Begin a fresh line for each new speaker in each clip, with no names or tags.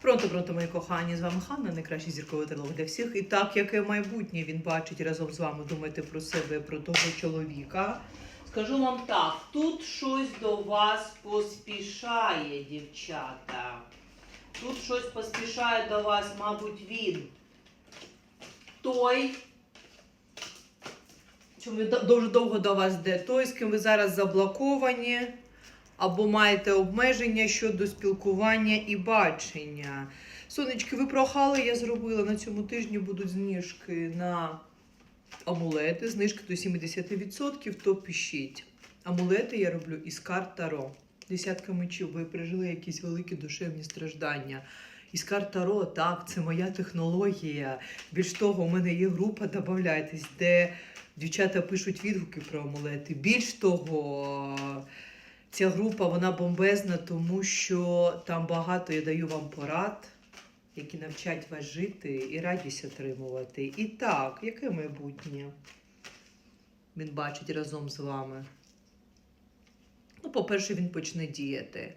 Пронто, пронто, мої кохані, з вами Ханна, найкращий зірковий трилог для всіх. І так, яке майбутнє він бачить разом з вами, думайте про себе, про того чоловіка. Скажу вам так, тут щось до вас поспішає, дівчата. Тут щось поспішає до вас, мабуть, він. Той, чому дуже довго до вас йде, той, з ким ви зараз заблоковані, або маєте обмеження щодо спілкування і бачення. Сонечки, ви прохали, я зробила на цьому тижні будуть знижки на амулети, знижки до 70%, то пишіть. Амулети я роблю із карт Таро. Десятка мечів, ви пережили якісь великі душевні страждання. Із карт Таро, так, це моя технологія. Більш того, у мене є група, добавляйтесь, де дівчата пишуть відгуки про амулети. Більш того, ця група вона бомбезна, тому що там багато я даю вам порад, які навчать вас жити і радість отримувати. І так, яке майбутнє він бачить разом з вами? Ну, по-перше, він почне діяти.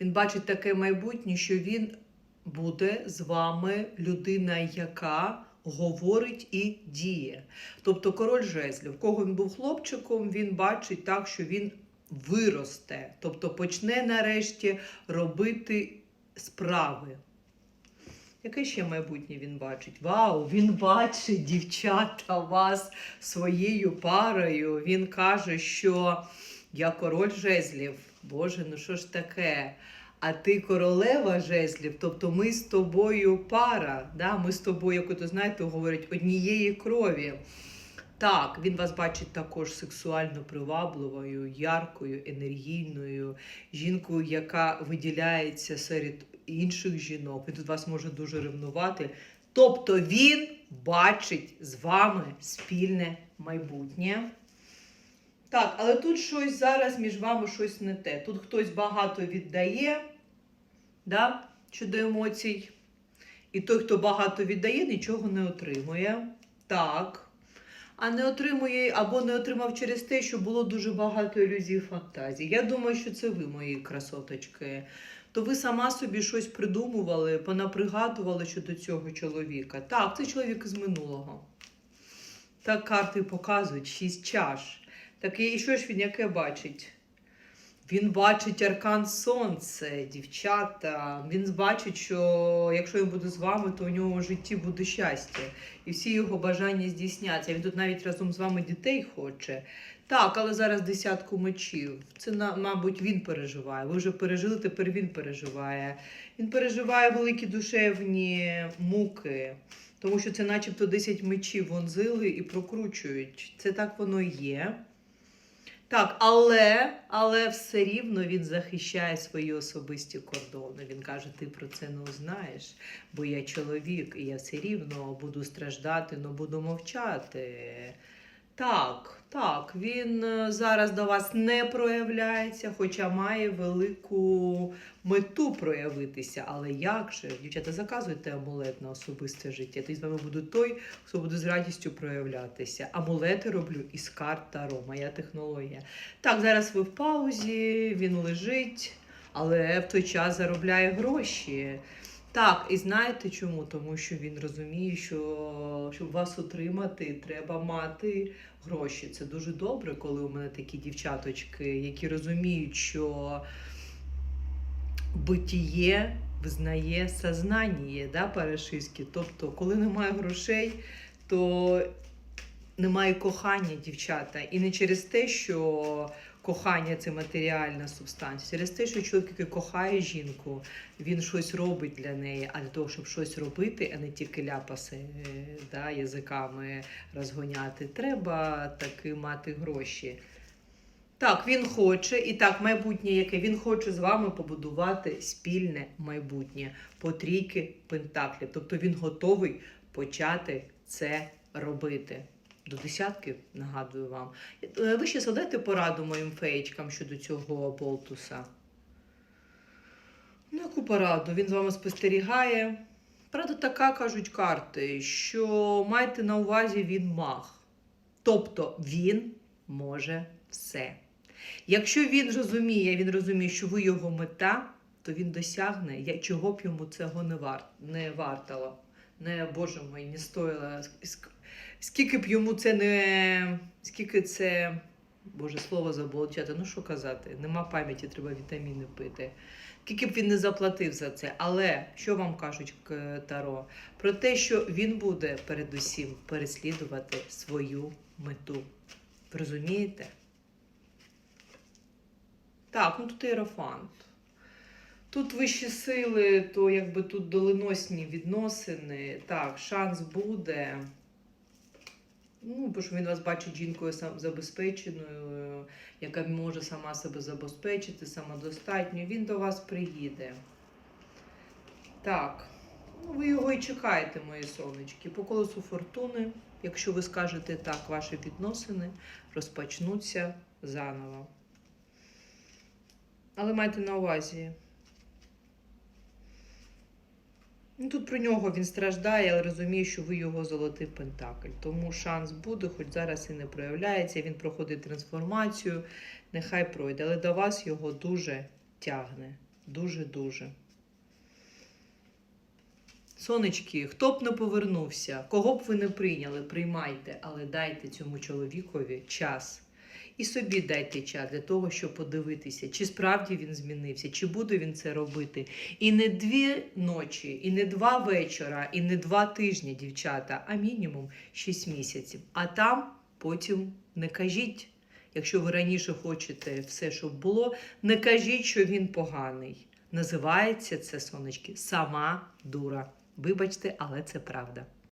Він бачить таке майбутнє, що він буде з вами людина, яка говорить і діє. Тобто король жезлів, в кого він був хлопчиком, він бачить так, що він виросте, тобто почне нарешті робити справи. Яке ще майбутнє він бачить? Вау, він бачить дівчата вас своєю парою. Він каже, що я король жезлів. Боже, ну що ж таке? А ти королева жезлів, тобто ми з тобою пара. Да? Ми з тобою, як то знаєте, говорять, однієї крові. Так, він вас бачить також сексуально привабливою, яркою, енергійною, жінкою, яка виділяється серед інших жінок. Він тут вас може дуже ревнувати. Тобто він бачить з вами спільне майбутнє. Так, але тут щось зараз між вами щось не те. Тут хтось багато віддає, да, щодо емоцій. І той, хто багато віддає, нічого не отримує. Так. А не отримує або не отримав через те, що було дуже багато ілюзій фантазій. Я думаю, що це ви, мої красоточки. То ви сама собі щось придумували, понапригадували щодо цього чоловіка. Так, це чоловік з минулого. Так карти показують шість чаш. Так і що ж він яке бачить? Він бачить аркан сонце, дівчата. Він бачить, що якщо він буде з вами, то у нього в житті буде щастя. І всі його бажання здійсняться. Він тут навіть разом з вами дітей хоче. Так, але зараз десятку мечів. Це, мабуть, він переживає. Ви вже пережили, тепер він переживає. Він переживає великі душевні муки. Тому що це начебто 10 мечів вонзили і прокручують. Це так воно є. Так, але, але все рівно він захищає свої особисті кордони. Він каже: ти про це не узнаєш, бо я чоловік, і я все рівно буду страждати, але буду мовчати. Так, так, він е, зараз до вас не проявляється, хоча має велику мету проявитися. Але як же, дівчата, заказуйте амулет на особисте життя. Тоді з вами буде той, хто буде з радістю проявлятися. Амулети роблю із карт Таро, моя технологія. Так, зараз ви в паузі, він лежить, але в той час заробляє гроші. Так, і знаєте чому? Тому що він розуміє, що щоб вас утримати, треба мати гроші. Це дуже добре, коли у мене такі дівчаточки, які розуміють, що битіє визнає сознання, да, по-рашистськи. Тобто, коли немає грошей, то немає кохання, дівчата. І не через те, що кохання це матеріальна субстанція, через те, що чоловік, який кохає жінку, він щось робить для неї, а для того, щоб щось робити, а не тільки ляпаси е, да, язиками розгоняти, треба таки мати гроші. Так, він хоче, і так, майбутнє яке він хоче з вами побудувати спільне майбутнє по трійки пентаклів. Тобто він готовий почати це робити. До десятки, нагадую вам. Е, Ви ще задайте пораду моїм феєчкам щодо цього болтуса. Ну, яку пораду? Він з вами спостерігає. Правда, така кажуть карти, що майте на увазі він маг. Тобто він може все. Якщо він розуміє, він розуміє, що ви його мета, то він досягне, чого б йому цього не, вар, не вартало. Не, боже мой, не стоїло. Скільки б йому це не. Скільки це. Боже, слово забула чати. Ну що казати? Нема пам'яті, треба вітаміни пити. Скільки б він не заплатив за це. Але що вам кажуть Таро? Про те, що він буде передусім переслідувати свою мету. Розумієте? Так, ну тут іерофант. Тут вищі сили, то якби тут доленосні відносини. Так, шанс буде. Ну, бо що він вас бачить жінкою забезпеченою, яка може сама себе забезпечити, самодостатньо. Він до вас приїде. Так, ну ви його і чекаєте, мої сонечки. По колесу фортуни, якщо ви скажете так, ваші відносини розпочнуться заново. Але майте на увазі. Ну, тут про нього він страждає, але розуміє, що ви його золотий пентакль. Тому шанс буде, хоч зараз і не проявляється. Він проходить трансформацію, нехай пройде. Але до вас його дуже тягне. Дуже-дуже. Сонечки, хто б не повернувся, кого б ви не прийняли, приймайте, але дайте цьому чоловікові час. І собі дайте час для того, щоб подивитися, чи справді він змінився, чи буде він це робити. І не дві ночі, і не два вечора, і не два тижні, дівчата, а мінімум 6 місяців. А там потім не кажіть, якщо ви раніше хочете все, щоб було, не кажіть, що він поганий. Називається це сонечки сама дура. Вибачте, але це правда.